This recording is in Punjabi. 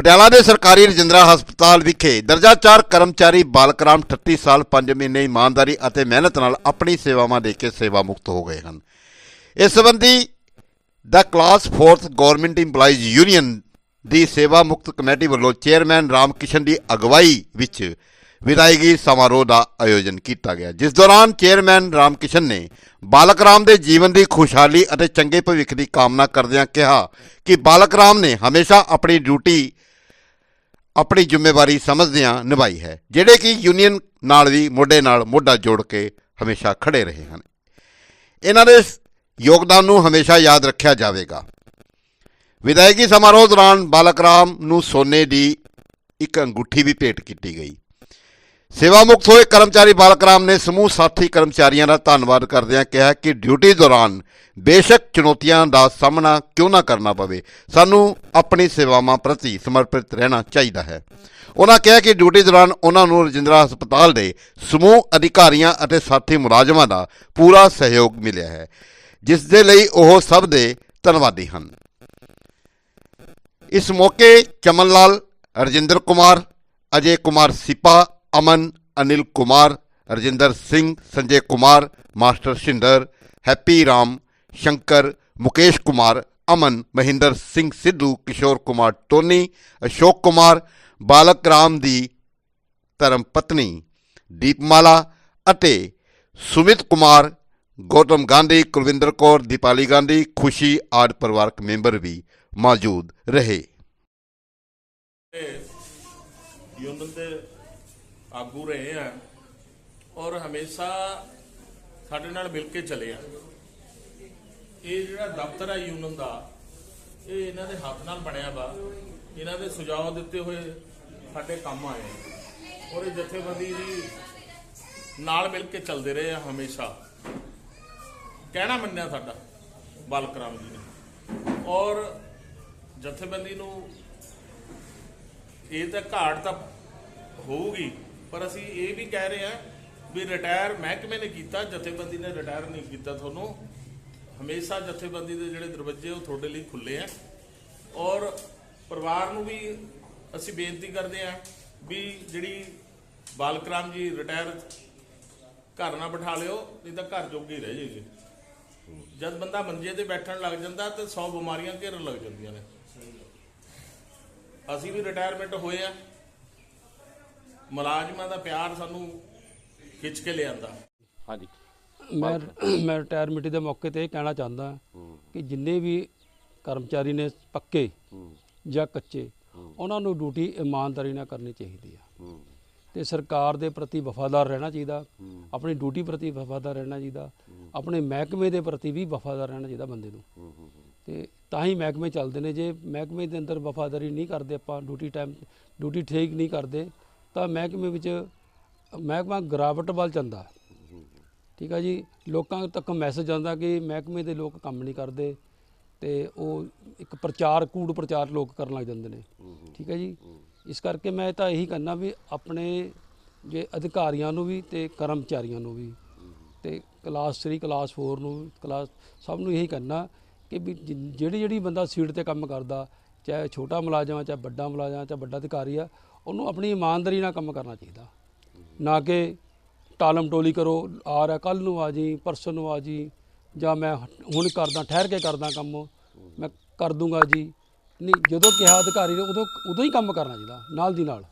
ਪਟਿਆਲਾ ਦੇ ਸਰਕਾਰੀ ਰਜਿੰਦਰਾ ਹਸਪਤਾਲ ਵਿਖੇ ਦਰਜਾ 4 ਕਰਮਚਾਰੀ ਬਾਲਕ ਰਾਮ 38 ਸਾਲ 5 ਮਹੀਨੇ ਇਮਾਨਦਾਰੀ ਅਤੇ ਮਿਹਨਤ ਨਾਲ ਆਪਣੀ ਸੇਵਾਵਾਂ ਦੇ ਕੇ ਸੇਵਾ ਮੁਕਤ ਹੋ ਗਏ ਹਨ। ਇਸ ਸੰਬੰਧੀ ਦਾ class 4th government EMPLOYEES union ਦੀ ਸੇਵਾ ਮੁਕਤ ਕਮੇਟੀ ਵੱਲੋਂ ਚੇਅਰਮੈਨ ਰਾਮ ਕਿਸ਼ਨ ਦੀ ਅਗਵਾਈ ਵਿੱਚ ਵਿਦਾਇਗੀ ਸਮਾਰੋਹ ਦਾ ਆਯੋਜਨ ਕੀਤਾ ਗਿਆ। ਜਿਸ ਦੌਰਾਨ ਚੇਅਰਮੈਨ ਰਾਮ ਕਿਸ਼ਨ ਨੇ ਬਾਲਕ ਰਾਮ ਦੇ ਜੀਵਨ ਦੀ ਖੁਸ਼ਹਾਲੀ ਅਤੇ ਚੰਗੇ ਭਵਿੱਖ ਦੀ ਕਾਮਨਾ ਕਰਦਿਆਂ ਕਿਹਾ ਕਿ ਬਾਲਕ ਰਾਮ ਨੇ ਹਮੇਸ਼ਾ ਆਪਣੀ ਡਿਊਟੀ ਆਪਣੀ ਜ਼ਿੰਮੇਵਾਰੀ ਸਮਝਦਿਆਂ ਨਿਭਾਈ ਹੈ, ਜਿਹੜੇ ਕਿ ਯੂਨੀਅਨ ਨਾਲ ਵੀ ਮੋਢੇ ਨਾਲ ਮੋਢਾ ਜੋੜ ਕੇ ਹਮੇਸ਼ਾ ਖੜੇ ਰਹੇ ਹਨ। ਇਹਨਾਂ ਦੇ ਯੋਗਦਾਨ ਨੂੰ ਹਮੇਸ਼ਾ ਯਾਦ ਰੱਖਿਆ ਜਾਵੇਗਾ। ਵਿਦਾਇਗੀ ਸਮਾਰੋਹ ਦੌਰਾਨ ਬਾਲਕਰਾਮ ਨੂੰ ਸੋਨੇ ਦੀ ਇੱਕ ਅੰਗੂਠੀ ਵੀ ਭੇਟ ਕੀਤੀ ਗਈ। ਸੇਵਾ ਮੁਕਤ ਹੋਏ ਕਰਮਚਾਰੀ ਬਾਲਕ ਰਾਮ ਨੇ ਸਮੂਹ ਸਾਥੀ ਕਰਮਚਾਰੀਆਂ ਦਾ ਧੰਨਵਾਦ ਕਰਦਿਆਂ ਕਿਹਾ ਕਿ ਡਿਊਟੀ ਦੌਰਾਨ ਬੇਸ਼ੱਕ ਚੁਣੌਤੀਆਂ ਦਾ ਸਾਹਮਣਾ ਕਿਉਂ ਨਾ ਕਰਨਾ ਪਵੇ, ਸਾਨੂੰ ਆਪਣੀ ਸੇਵਾਵਾਂ ਪ੍ਰਤੀ ਸਮਰਪਿਤ ਰਹਿਣਾ ਚਾਹੀਦਾ ਹੈ। ਉਹਨਾਂ ਕਿਹਾ ਕਿ ਡਿਊਟੀ ਦੌਰਾਨ ਉਹਨਾਂ ਨੂੰ ਰਜਿੰਦਰਾ ਹਸਪਤਾਲ ਦੇ ਸਮੂਹ ਅਧਿਕਾਰੀਆਂ ਅਤੇ ਸਾਥੀ ਮੁਲਾਜ਼ਮਾਂ ਦਾ ਪੂਰਾ ਸਹਿਯੋਗ ਮਿਲਿਆ ਹੈ, ਜਿਸ ਦੇ ਲਈ ਉਹ ਸਭ ਦੇ ਧੰਨਵਾਦੀ ਹਨ। ਇਸ ਮੌਕੇ Chaman Lal Rajinder Kumar, Ajay Kumar Sipa Aman, Anil Kumar, Rajinder Singh, Sanjay Kumar, master Shinder, Happy Ram, Shankar, Mukesh Kumar, Aman, Mahinder Singh Sidhu, Kishore Kumar Tony, Ashok Kumar, Balak Ram ਦੀ ਧਰਮ ਪਤਨੀ ਦੀਪਮਾਲਾ ਅਤੇ ਸੁਮਿਤ ਕੁਮਾਰ, ਗੌਤਮ ਗਾਂਧੀ, ਕੁਲਵਿੰਦਰ ਕੌਰ, ਦੀਪਾਲੀ ਗਾਂਧੀ, ਖੁਸ਼ੀ ਆਦਿ ਪਰਿਵਾਰਕ ਮੈਂਬਰ ਵੀ ਮੌਜੂਦ ਰਹੇ। ਯੂਨੀਅਨ ਦੇ ਆਗੂ ਰਹੇ ਆ ਔਰ ਹਮੇਸ਼ਾ ਸਾਡੇ ਨਾਲ ਮਿਲ ਕੇ ਚੱਲੇ ਆ। ਇਹ ਜਿਹੜਾ ਦਫ਼ਤਰ ਆ ਯੂਨੀਅਨ ਦਾ, ਇਹ ਇਹਨਾਂ ਦੇ ਹੱਥ ਨਾਲ ਬਣਿਆ ਵਾ। ਇਹਨਾਂ ਦੇ ਸੁਝਾਅ ਦਿੱਤੇ ਹੋਏ ਸਾਡੇ ਕੰਮ ਆਏ ਔਰ ਇਹ ਜਥੇਬੰਦੀ ਜੀ ਨਾਲ ਮਿਲ ਕੇ ਚੱਲਦੇ ਰਹੇ ਆ ਹਮੇਸ਼ਾ। ਕਹਿਣਾ ਮੰਨਿਆ ਸਾਡਾ, ਬਾਲਕਰਾਮ ਜੀ ਨੇ। ਔਰ ਜਥੇਬੰਦੀ ਨੂੰ ਇਹ ਤਾਂ ਘਾਟ ਤਾਂ ਹੋਊਗੀ। ਪਰ ਅਸੀਂ ਇਹ ਵੀ ਕਹਿ ਰਹੇ ਹਾਂ ਵੀ ਰਿਟਾਇਰ ਮਹਿਕਮੇ ਨੇ ਕੀਤਾ, ਜਥੇਬੰਦੀ ਨੇ ਰਿਟਾਇਰ ਨਹੀਂ ਕੀਤਾ ਤੁਹਾਨੂੰ। ਹਮੇਸ਼ਾ ਜਥੇਬੰਦੀ ਦੇ ਜਿਹੜੇ ਦਰਵਾਜ਼ੇ ਉਹ ਤੁਹਾਡੇ ਲਈ ਖੁੱਲੇ ਆ। ਔਰ ਪਰਿਵਾਰ ਨੂੰ ਵੀ ਅਸੀਂ ਬੇਨਤੀ ਕਰਦੇ ਹਾਂ ਵੀ ਜਿਹੜੀ ਬਾਲਕਰਾਮ ਜੀ ਰਿਟਾਇਰ ਘਰ ਨਾ ਬਿਠਾ ਲਿਓ, ਨਹੀਂ ਤਾਂ ਘਰ ਜੋਗੇ ਰਹਿ ਜਾਏਗੀ ਜਦ ਬੰਦਾ ਮੰਜੇ ਤੇ ਬੈਠਣ ਲੱਗ ਜਾਂਦਾ ਤੇ 100 ਬਿਮਾਰੀਆਂ ਘੇਰਨ ਲੱਗ ਜਾਂਦੀਆਂ ਨੇ। ਅਸੀਂ ਵੀ ਰਿਟਾਇਰਮੈਂਟ ਹੋਏ ਆ। ਮੁਲਾਜ਼ਮਾਂ ਦਾ ਪਿਆਰ ਸਾਨੂੰ ਖਿੱਚ ਕੇ ਲਿਆਂਦਾ। ਹਾਂਜੀ। ਮੈਂ ਮੈਂ ਰਿਟਾਇਰਮੈਂਟ ਦੇ ਮੌਕੇ ਤੇ ਇਹ ਕਹਿਣਾ ਚਾਹੁੰਦਾ ਕਿ ਜਿੰਨੇ ਵੀ ਕਰਮਚਾਰੀ ਨੇ ਪੱਕੇ ਜਾਂ ਕੱਚੇ ਉਹਨਾਂ ਨੂੰ ਡਿਊਟੀ ਇਮਾਨਦਾਰੀ ਨਾਲ ਕਰਨੀ ਚਾਹੀਦੀ ਆ। ਤੇ ਸਰਕਾਰ ਦੇ ਪ੍ਰਤੀ ਵਫਾਦਾਰ ਰਹਿਣਾ ਚਾਹੀਦਾ ਆਪਣੀ ਡਿਊਟੀ ਪ੍ਰਤੀ ਵਫਾਦਾਰ ਰਹਿਣਾ ਚਾਹੀਦਾ ਆਪਣੇ ਮਹਿਕਮੇ ਦੇ ਪ੍ਰਤੀ ਵੀ ਵਫਾਦਾਰ ਰਹਿਣਾ ਚਾਹੀਦਾ ਬੰਦੇ ਨੂੰ। ਤੇ ਤਾਂ ਹੀ ਮਹਿਕਮੇ ਚੱਲਦੇ ਨੇ। ਜੇ ਮਹਿਕਮੇ ਦੇ ਅੰਦਰ ਵਫਾਦਾਰੀ ਨਹੀਂ ਕਰਦੇ ਆਪਾਂ ਡਿਊਟੀ ਟਾਈਮ ਡਿਊਟੀ ਠੀਕ ਨਹੀਂ ਕਰਦੇ ਤਾਂ ਮਹਿਕਮੇ ਵਿੱਚ ਮਹਿਕਮਾ ਗਿਰਾਵਟ ਵੱਲ ਜਾਂਦਾ। ਠੀਕ ਆ ਜੀ? ਲੋਕਾਂ ਤੱਕ ਮੈਸੇਜ ਆਉਂਦਾ ਕਿ ਮਹਿਕਮੇ ਦੇ ਲੋਕ ਕੰਮ ਨਹੀਂ ਕਰਦੇ ਤੇ ਉਹ ਇੱਕ ਪ੍ਰਚਾਰ ਕੂੜ ਪ੍ਰਚਾਰ ਲੋਕ ਕਰਨ ਲੱਗ ਜਾਂਦੇ ਨੇ। ਠੀਕ ਹੈ ਜੀ? ਇਸ ਕਰਕੇ ਮੈਂ ਤਾਂ ਇਹੀ ਕਹਿੰਦਾ ਵੀ ਆਪਣੇ ਜੇ ਅਧਿਕਾਰੀਆਂ ਨੂੰ ਵੀ ਤੇ ਕਰਮਚਾਰੀਆਂ ਨੂੰ ਵੀ ਤੇ ਕਲਾਸ 3 ਕਲਾਸ 4 ਨੂੰ ਵੀ, ਕਲਾਸ ਸਭ ਨੂੰ ਇਹੀ ਕਹਿੰਦਾ ਕਿ ਵੀ ਜਿਹੜੀ ਜਿਹੜੀ ਬੰਦਾ ਸੀਟ ਤੇ ਕੰਮ ਕਰਦਾ ਚਾਹੇ ਛੋਟਾ ਮੁਲਾਜ਼ਮ ਆ ਚਾਹੇ ਵੱਡਾ ਮੁਲਾਜ਼ਮ ਆ ਚਾਹੇ ਵੱਡਾ ਅਧਿਕਾਰੀ ਆ ਉਹਨੂੰ ਆਪਣੀ ਇਮਾਨਦਾਰੀ ਨਾਲ ਕੰਮ ਕਰਨਾ ਚਾਹੀਦਾ। ਨਾ ਕਿ ਟਾਲਮ ਟੋਲੀ ਕਰੋ, ਆ ਰਿਹਾ, ਕੱਲ ਨੂੰ ਆ ਜੀ, ਪਰਸੋਂ ਨੂੰ ਆ ਜੀ, ਜਾਂ ਮੈਂ ਹੁਣ ਕਰਦਾ, ਠਹਿਰ ਕੇ ਕਰਦਾ ਕੰਮ, ਮੈਂ ਕਰ ਦੂੰਗਾ ਜੀ। ਨਹੀਂ, ਜਦੋਂ ਕਿਹਾ ਅਧਿਕਾਰੀ ਨੇ ਉਦੋਂ ਉਦੋਂ ਹੀ ਕੰਮ ਕਰਨਾ ਚਾਹੀਦਾ, ਨਾਲ ਦੀ ਨਾਲ।